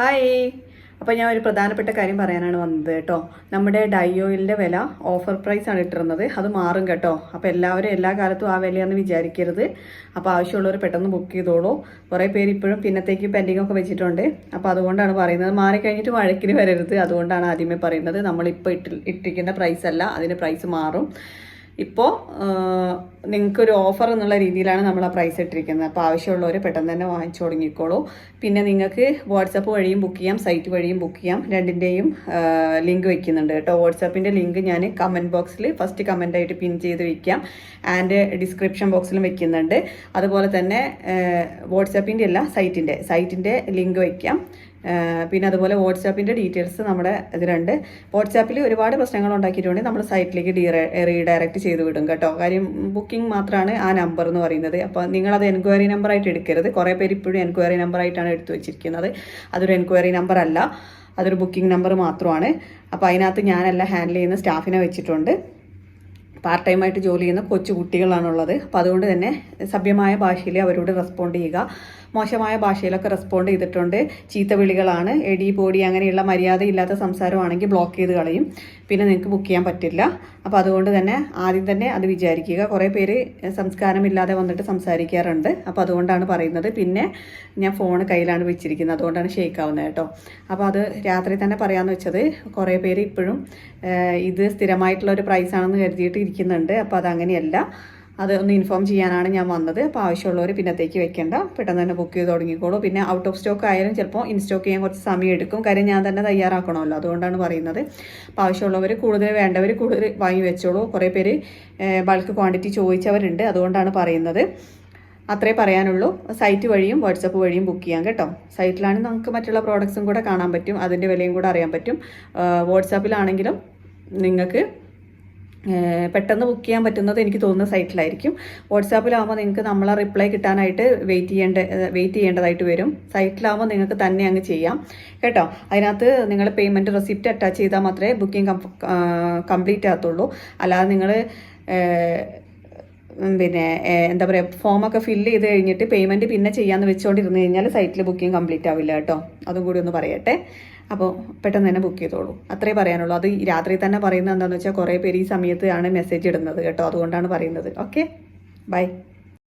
Hi അപ്പോൾ ഞാൻ ഒരു പ്രധാനപ്പെട്ട കാര്യം പറയാനാണ് വന്നത് കേട്ടോ. നമ്മുടെ ഡൈ ഓയിലിന്റെ വില ഓഫർ പ്രൈസ് ആണ് ഇട്ടിരുന്നത്. അത് മാറും കേട്ടോ. അപ്പോൾ എല്ലാവരും എല്ലാ കാലത്തും ആ വിലയാണെന്ന് വിചാരിക്കരുത്. അപ്പോൾ ആവശ്യമുള്ളവർ പെട്ടെന്ന് ബുക്ക് ചെയ്തോളൂ. കുറേ പേര് ഇപ്പോഴും പിന്നത്തേക്ക് പെൻഡിങ് ഒക്കെ വെച്ചിട്ടുണ്ട്. അപ്പോൾ അതുകൊണ്ടാണ് പറയുന്നത്. മാറിക്കഴിഞ്ഞിട്ട് വഴക്കിന് വരരുത്. അതുകൊണ്ടാണ് ആദ്യമേ പറയുന്നത്. നമ്മളിപ്പോൾ ഇട്ടി ഇട്ടിരിക്കുന്ന പ്രൈസ് അല്ല. അതിന് പ്രൈസ് മാറും. ഇപ്പോൾ നിങ്ങൾക്കൊരു ഓഫർ എന്നുള്ള രീതിയിലാണ് നമ്മൾ ആ പ്രൈസ് ഇട്ടിരിക്കുന്നത്. അപ്പോൾ ആവശ്യമുള്ളവർ പെട്ടെന്ന് തന്നെ വാങ്ങിച്ചു തുടങ്ങിക്കോളൂ. പിന്നെ നിങ്ങൾക്ക് വാട്സപ്പ് വഴിയും ബുക്ക് ചെയ്യാം സൈറ്റ് വഴിയും ബുക്ക് ചെയ്യാം. രണ്ടിന്റെയും ലിങ്ക് വെക്കുന്നുണ്ട് കേട്ടോ. വാട്സാപ്പിന്റെ ലിങ്ക് ഞാൻ കമന്റ് ബോക്സിൽ ഫസ്റ്റ് കമന്റായിട്ട് പിൻ ചെയ്ത് വയ്ക്കാം ആൻഡ് ഡിസ്ക്രിപ്ഷൻ ബോക്സിലും വെക്കുന്നുണ്ട്. അതുപോലെ തന്നെ വാട്സാപ്പിന്റെ അല്ല സൈറ്റിന്റെ സൈറ്റിന്റെ ലിങ്ക് വയ്ക്കാം പിന്നെ അതുപോലെ വാട്സാപ്പിന്റെ ഡീറ്റെയിൽസ് നമ്മുടെ ഇതിലുണ്ട്. വാട്സാപ്പിൽ ഒരുപാട് പ്രശ്നങ്ങൾ ഉണ്ടാക്കിയിട്ടുണ്ടെങ്കിൽ നമ്മൾ സൈറ്റിലേക്ക് ഡീ റീഡയറക്റ്റ് ചെയ്ത് വിടും കേട്ടോ. കാര്യം ബുക്കിംഗ് മാത്രമാണ് ആ നമ്പർ എന്ന് പറയുന്നത്. അപ്പോൾ നിങ്ങളത് എൻക്വയറി നമ്പർ ആയിട്ട് എടുക്കരുത്. കുറേ പേര് ഇപ്പോഴും എൻക്വയറി നമ്പറായിട്ടാണ് എടുത്തു വെച്ചിരിക്കുന്നത്. അതൊരു എൻക്വയറി നമ്പർ അല്ല. അതൊരു ബുക്കിംഗ് നമ്പർ മാത്രമാണ്. അപ്പോൾ അതിനകത്ത് ഞാനല്ല ഹാൻഡിൽ ചെയ്യുന്ന സ്റ്റാഫിനെ വെച്ചിട്ടുണ്ട്. പാർട്ട് ടൈമായിട്ട് ജോലി ചെയ്യുന്ന കൊച്ചു കുട്ടികളാണുള്ളത്. അപ്പോൾ അതുകൊണ്ട് തന്നെ സഭ്യമായ ഭാഷയിൽ അവരോട് റെസ്പോണ്ട് ചെയ്യുക. മോശമായ ഭാഷയിലൊക്കെ റെസ്പോണ്ട് ചെയ്തിട്ടുണ്ട്. ചീത്ത വിളികളാണ് എടി പോടി അങ്ങനെയുള്ള മര്യാദയില്ലാത്ത സംസാരമാണെങ്കിൽ ബ്ലോക്ക് ചെയ്ത് കളയും. പിന്നെ നിങ്ങൾക്ക് ബുക്ക് ചെയ്യാൻ പറ്റില്ല. അപ്പോൾ അതുകൊണ്ട് തന്നെ ആദ്യം തന്നെ അത് വിചാരിക്കുക. കുറേ പേര് സംസ്കാരമില്ലാതെ വന്നിട്ട് സംസാരിക്കാറുണ്ട്. അപ്പോൾ അതുകൊണ്ടാണ് പറയുന്നത്. പിന്നെ ഞാൻ ഫോൺ കയ്യിലാണ് വെച്ചിരിക്കുന്നത്. അതുകൊണ്ടാണ് ഷേക്ക് ആവുന്നത് കേട്ടോ. അപ്പോൾ അത് രാത്രി തന്നെ പറയാമെന്ന് വെച്ചത്. കുറേ പേര് ഇപ്പോഴും ഇത് സ്ഥിരമായിട്ടുള്ള ഒരു പ്രൈസ് ആണെന്ന് കരുതിയിട്ട് ഇരിക്കുന്നുണ്ട്. അപ്പോൾ അതങ്ങനെയല്ല. അത് ഒന്ന് ഇൻഫോം ചെയ്യാനാണ് ഞാൻ വന്നത്. അപ്പോൾ ആവശ്യമുള്ളവർ പിന്നത്തേക്ക് വെക്കേണ്ട. പെട്ടെന്ന് തന്നെ ബുക്ക് ചെയ്ത് തുടങ്ങിക്കോളൂ. പിന്നെ ഔട്ട് ഓഫ് സ്റ്റോക്ക് ആയാലും ചിലപ്പോൾ ഇൻസ്റ്റോക്ക് ചെയ്യാൻ കുറച്ച് സമയം എടുക്കും. കാര്യം ഞാൻ തന്നെ തയ്യാറാക്കണമല്ലോ. അതുകൊണ്ടാണ് പറയുന്നത്. അപ്പോൾ ആവശ്യമുള്ളവർ കൂടുതൽ വേണ്ടവർ കൂടുതൽ വാങ്ങി വെച്ചോളൂ. കുറേ പേര് ബൾക്ക് ക്വാണ്ടിറ്റി ചോദിച്ചവരുണ്ട്. അതുകൊണ്ടാണ് പറയുന്നത്. അത്രേ പറയാനുള്ളൂ. സൈറ്റ് വഴിയും വാട്സപ്പ് വഴിയും ബുക്ക് ചെയ്യാം കേട്ടോ. സൈറ്റിലാണ് നമുക്ക് മറ്റുള്ള പ്രോഡക്ട്സും കൂടെ കാണാൻ പറ്റും. അതിന്റെ വിലയും കൂടെ അറിയാൻ പറ്റും. വാട്സാപ്പിലാണെങ്കിലും നിങ്ങൾക്ക് പെട്ടെന്ന് ബുക്ക് ചെയ്യാൻ പറ്റുന്നത് എനിക്ക് തോന്നുന്ന സൈറ്റിലായിരിക്കും വാട്സാപ്പിലാകുമ്പോൾ നിങ്ങൾക്ക് നമ്മളെ റിപ്ലൈ കിട്ടാനായിട്ട് വെയിറ്റ് ചെയ്യേണ്ട വെയിറ്റ് ചെയ്യേണ്ടതായിട്ട് വരും. സൈറ്റിലാകുമ്പോൾ നിങ്ങൾക്ക് തന്നെ അങ്ങ് ചെയ്യാം. കേട്ടോ? അതിനകത്ത് നിങ്ങൾ പേയ്മെന്റ് റെസിപ്റ്റ് അറ്റാച്ച് ചെയ്താൽ മാത്രമേ ബുക്കിംഗ് കംപ്ലീറ്റ് ആകത്തുള്ളൂ. അല്ലാതെ നിങ്ങൾ പിന്നെ എന്താ പറയുക ഫോമൊക്കെ ഫില്ല് ചെയ്ത് കഴിഞ്ഞിട്ട് പേയ്മെന്റ് പിന്നെ ചെയ്യാമെന്ന് വെച്ചുകൊണ്ടിരുന്ന് കഴിഞ്ഞാൽ സൈറ്റിൽ ബുക്കിംഗ് കംപ്ലീറ്റ് ആവില്ല കേട്ടോ. അതും കൂടി ഒന്ന് പറയട്ടെ. അപ്പോൾ പെട്ടെന്ന് തന്നെ ബുക്ക് ചെയ്തോളൂ. അത്രേ പറയാനുള്ളൂ. അത് രാത്രി തന്നെ പറയുന്നത് എന്താണെന്ന് വെച്ചാൽ കുറേ പേര് ഈ സമയത്താണ് മെസ്സേജ് ഇടുന്നത് കേട്ടോ. അതുകൊണ്ടാണ് പറയുന്നത്. Okay bye